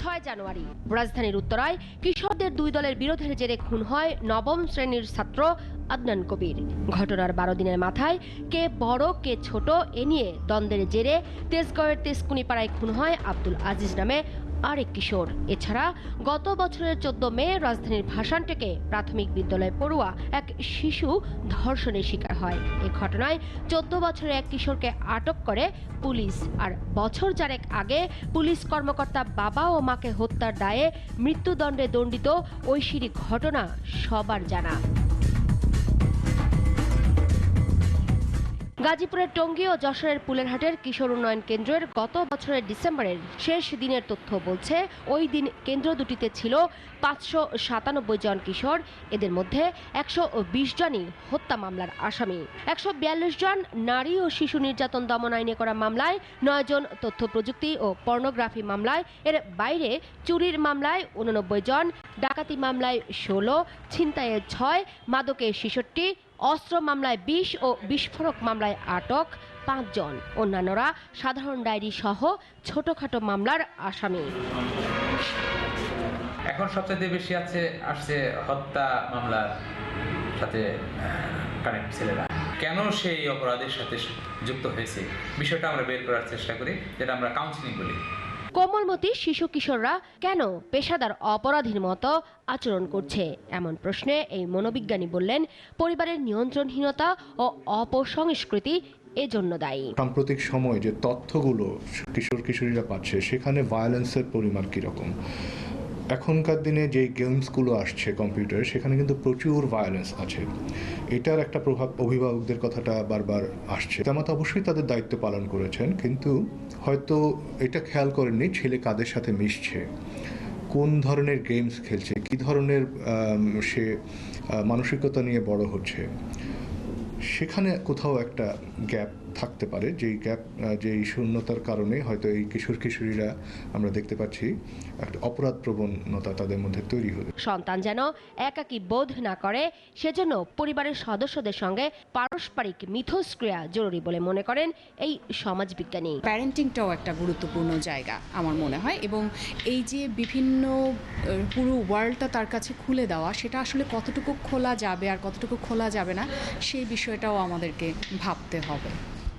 ছয় জানুয়ারি। রাজধানীর উত্তরায় কিশোরদের দুই দলের বিরোধের জেরে খুন হয় নবম শ্রেণির ছাত্র আদনান কবির। ঘটনার বারো দিনের মাথায় কে বড়, কে ছোট এ নিয়ে দ্বন্দ্বের জেরে তেজগাঁওয়ের তেজকুনিপাড়ায় খুন হয় আব্দুল আজিজ নামে আরেক কিশোর। এছাড়া গত বছরের চোদ্দ মে রাজধানীর ভাষানটেকে প্রাথমিক বিদ্যালয়ে পড়ুয়া এক শিশু ধর্ষণের শিকার হয়। এ ঘটনায় চোদ্দ বছরের এক কিশোরকে আটক করে পুলিশ। আর বছর চারেক আগে পুলিশ কর্মকর্তা বাবা ও মাকে হত্যার দায়ে মৃত্যুদণ্ডে দণ্ডিত ঐশীর ঘটনা সবার জানা। গাজীপুরের টঙ্গী ও যশোরের পুলেরহাটের কিশোর উন্নয়ন কেন্দ্রের গত বছরের ডিসেম্বরের শেষ দিনের তথ্য বলছে, ওই দিন কেন্দ্র দুটিতে ছিল পাঁচশো সাতানব্বই জন কিশোর, এদের মধ্যে একশো বিশ জনই হত্যা মামলার আসামি। একশো বিয়াল্লিশ জন নারী ও শিশু নির্যাতন দমন আইনে করা মামলায়, নয় জন তথ্য প্রযুক্তি ও পর্নোগ্রাফি মামলায়, এর বাইরে চুরির মামলায় উননব্বই জন, ডাকাতি মামলায় ষোলো ছিনতাইয়ের ছয়, মাদকে ছেষট্টি অস্ত্র মামলায় বিশ ও বিস্ফোরক মামলায় আটক পাঁচজন। অন্যান্যরা সাধারণ ডায়েরি সহ ছোটখাটো মামলার আসামি। এখন সবচেয়ে বেশি আছে, আসছে হত্যা মামলার সাথে কানেক্ট ছেলেরা। কেন সেই অপরাধের সাথে যুক্ত হয়েছে? বিষয়টা আমরা বের করার চেষ্টা করি, যেটা আমরা কাউন্সিলিং বলি। কোমলমতি শিশু কিশোররা কেন পেশাদার অপরাধীর মতো আচরণ করছে? এমন প্রশ্নে এই মনোবিজ্ঞানী বললেন, পরিবারের নিয়ন্ত্রণহীনতা ও অপসংস্কৃতি এজন্য দায়ী। সাম্প্রতিক সময় যে তথ্যগুলো কিশোর কিশোরীরা পাচ্ছে, সেখানে ভায়োলেন্সের পরিমাণ কীরকম? এখনকার দিনে যে গেমসগুলো আসছে কম্পিউটারে, সেখানে কিন্তু প্রচুর ভায়োলেন্স আছে। এটার একটা প্রভাব অভিভাবকদের কথাটা বারবার আসছে। জামাত অবশ্যই তাদের দায়িত্ব পালন করেছেন, কিন্তু হয়তো এটা খেয়াল করেননি ছেলে কাদের সাথে মিশছে, কোন ধরনের গেমস খেলছে, কী ধরনের সে মানসিকতা নিয়ে বড় হচ্ছে। সেখানে কোথাও একটা গ্যাপ থাকতে পারে যেই গ্যাপ যেই শূন্যতার কারণে হয়তো এই কিশোর কিশোরীরা আমরা দেখতে পাচ্ছি একটা অপরাধ প্রবণতা তাদের মধ্যে তৈরি হচ্ছে সন্তান যেন একাকী বোধ না করে সেজন্য পরিবারের সদস্যদের সঙ্গে পারস্পরিক মিথস্ক্রিয়া জরুরি বলে মনে করেন এই সমাজবিজ্ঞানী। প্যারেন্টিংটাও একটা গুরুত্বপূর্ণ জায়গা আমার মনে হয় এবং এই যে বিভিন্ন পুরো ওয়ার্ল্ডটা তার কাছে খুলে দেওয়া সেটা আসলে কতটুকু খোলা যাবে আর কতটুকু খোলা যাবে না সেই বিষয়টাও আমাদেরকে ভাবতে হবে।